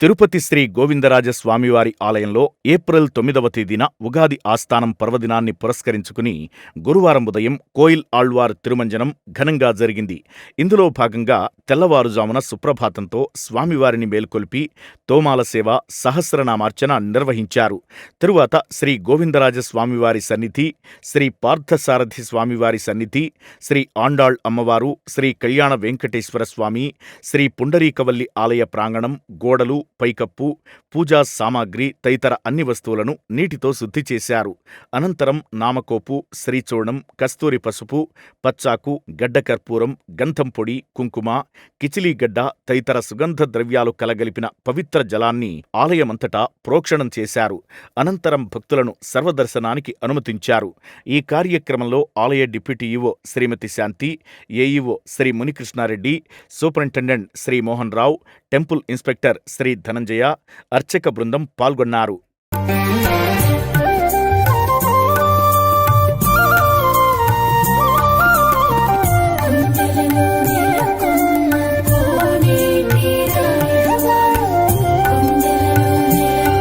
తిరుపతి శ్రీ గోవిందరాజ స్వామివారి ఆలయంలో ఏప్రిల్ తొమ్మిదవ తేదీన ఉగాది ఆస్థానం పర్వదినాన్ని పురస్కరించుకుని గురువారం ఉదయం కోయిల్ ఆళ్వార్ తిరుమంజనం ఘనంగా జరిగింది. ఇందులో భాగంగా తెల్లవారుజామున సుప్రభాతంతో స్వామివారిని మేల్కొల్పి తోమాల సేవ సహస్రనామార్చన నిర్వహించారు. తరువాత శ్రీ గోవిందరాజ స్వామివారి సన్నిధి శ్రీ పార్థసారథి స్వామివారి సన్నిధి శ్రీ ఆండాళ్ అమ్మవారు శ్రీ కళ్యాణ వెంకటేశ్వర స్వామి శ్రీ పుండరీకవల్లి ఆలయ ప్రాంగణం గోడలు పైకప్పు పూజా సామాగ్రి తదితర అన్ని వస్తువులను నీటితో శుద్ధి చేశారు. అనంతరం నామకోపు శ్రీచూర్ణం కస్తూరి పసుపు పచ్చాకు గడ్డ కర్పూరం గంధం పొడి కుంకుమ కిచిలీగడ్డ తదితర సుగంధ ద్రవ్యాలు కలగలిపిన పవిత్ర జలాన్ని ఆలయమంతటా ప్రోక్షణం చేశారు. అనంతరం భక్తులను సర్వదర్శనానికి అనుమతించారు. ఈ కార్యక్రమంలో ఆలయ deputy EO Srimathi Shanti AEO Sri Munikrishnareddy superintendent Sri Mohan Rao temple inspector Sri Dhananjaya అర్చక బృందం పాల్గొన్నారు.